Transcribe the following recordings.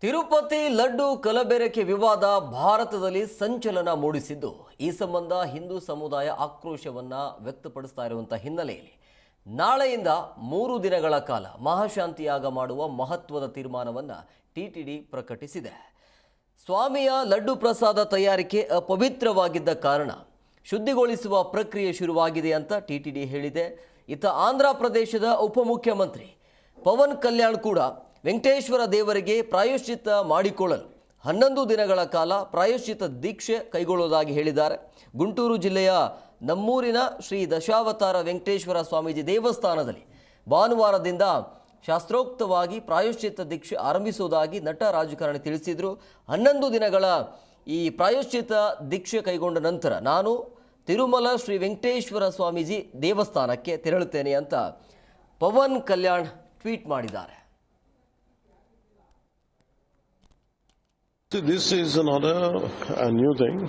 ತಿರುಪತಿ ಲಡ್ಡು ಕಲಬೆರಕೆ ವಿವಾದ ಭಾರತದಲ್ಲಿ ಸಂಚಲನ ಮೂಡಿಸಿದ್ದು. ಈ ಸಂಬಂಧ ಹಿಂದೂ ಸಮುದಾಯ ಆಕ್ರೋಶವನ್ನು ವ್ಯಕ್ತಪಡಿಸ್ತಾ ಇರುವಂಥ ಹಿನ್ನೆಲೆಯಲ್ಲಿ ನಾಳೆಯಿಂದ ಮೂರು ದಿನಗಳ ಕಾಲ ಮಹಾಶಾಂತಿಯಾಗ ಮಾಡುವ ಮಹತ್ವದ ತೀರ್ಮಾನವನ್ನ ಟಿಟಿಡಿ ಪ್ರಕಟಿಸಿದೆ. ಸ್ವಾಮಿಯ ಲಡ್ಡು ಪ್ರಸಾದ ತಯಾರಿಕೆ ಅಪವಿತ್ರವಾಗಿದ್ದ ಕಾರಣ ಶುದ್ಧಿಗೊಳಿಸುವ ಪ್ರಕ್ರಿಯೆ ಶುರುವಾಗಿದೆ ಅಂತ ಟಿಟಿಡಿ ಹೇಳಿದೆ. ಇತ್ತ ಆಂಧ್ರ ಪ್ರದೇಶದ ಉಪಮುಖ್ಯಮಂತ್ರಿ ಪವನ್ ಕಲ್ಯಾಣ್ ಕೂಡ ವೆಂಕಟೇಶ್ವರ ದೇವರಿಗೆ ಪ್ರಾಯಶ್ಚಿತ್ತ ಮಾಡಿಕೊಳ್ಳಲು ಹನ್ನೊಂದು ದಿನಗಳ ಕಾಲ ಪ್ರಾಯೋಶ್ಚಿತ ದೀಕ್ಷೆ ಕೈಗೊಳ್ಳುವುದಾಗಿ ಹೇಳಿದ್ದಾರೆ. ಗುಂಟೂರು ಜಿಲ್ಲೆಯ ನಮ್ಮೂರಿನ ಶ್ರೀ ದಶಾವತಾರ ವೆಂಕಟೇಶ್ವರ ಸ್ವಾಮೀಜಿ ದೇವಸ್ಥಾನದಲ್ಲಿ ಭಾನುವಾರದಿಂದ ಶಾಸ್ತ್ರೋಕ್ತವಾಗಿ ಪ್ರಾಯಶ್ಚಿತ್ತ ದೀಕ್ಷೆ ಆರಂಭಿಸುವುದಾಗಿ ನಟ ರಾಜಕಾರಣಿ ತಿಳಿಸಿದರು. ಹನ್ನೊಂದು ದಿನಗಳ ಈ ಪ್ರಾಯೋಶ್ಚಿತ ದೀಕ್ಷೆ ಕೈಗೊಂಡ ನಂತರ ನಾನು ತಿರುಮಲ ಶ್ರೀ ವೆಂಕಟೇಶ್ವರ ಸ್ವಾಮೀಜಿ ದೇವಸ್ಥಾನಕ್ಕೆ ತೆರಳುತ್ತೇನೆ ಅಂತ ಪವನ್ ಕಲ್ಯಾಣ್ ಟ್ವೀಟ್ ಮಾಡಿದ್ದಾರೆ. This is not a, a new thing.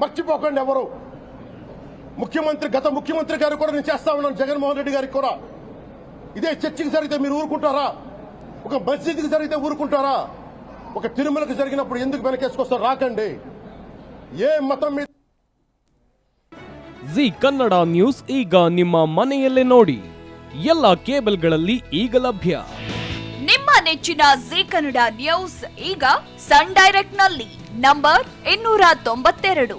మర్చిపోకండి ఎవరు ముఖ్యమంత్రి గత ముఖ్యమంత్రి గారు కూడా నేను చేస్తా ఉన్నాను జగన్మోహన్ రెడ్డి గారికి కూడా ఇదే చర్చికి జరిగితే మీరు ఊరుకుంటారా ఒక మస్జిద్కి జరిగితే ఊరుకుంటారా ఒక తిరుమలకు జరిగినప్పుడు ఎందుకు వెనకేసుకొస్తారు రాకండి ఏ మతం మీద ಜಿ ಕನ್ನಡ ನ್ಯೂಸ್ ಈಗ ನಿಮ್ಮ ಮನೆಯಲ್ಲೇ ನೋಡಿ ಎಲ್ಲ ಕೇಬಲ್ಗಳಲ್ಲಿ ಈಗ ಲಭ್ಯ ನಿಮ್ಮ ನೆಚ್ಚಿನ ಜಿ ಕನ್ನಡ ನ್ಯೂಸ್ ಈಗ ಸನ್ ಡೈರೆಕ್ಟ್ ನಲ್ಲಿ ನಂಬರ್ ಇನ್ನೂರ ತೊಂಬತ್ತೆರಡು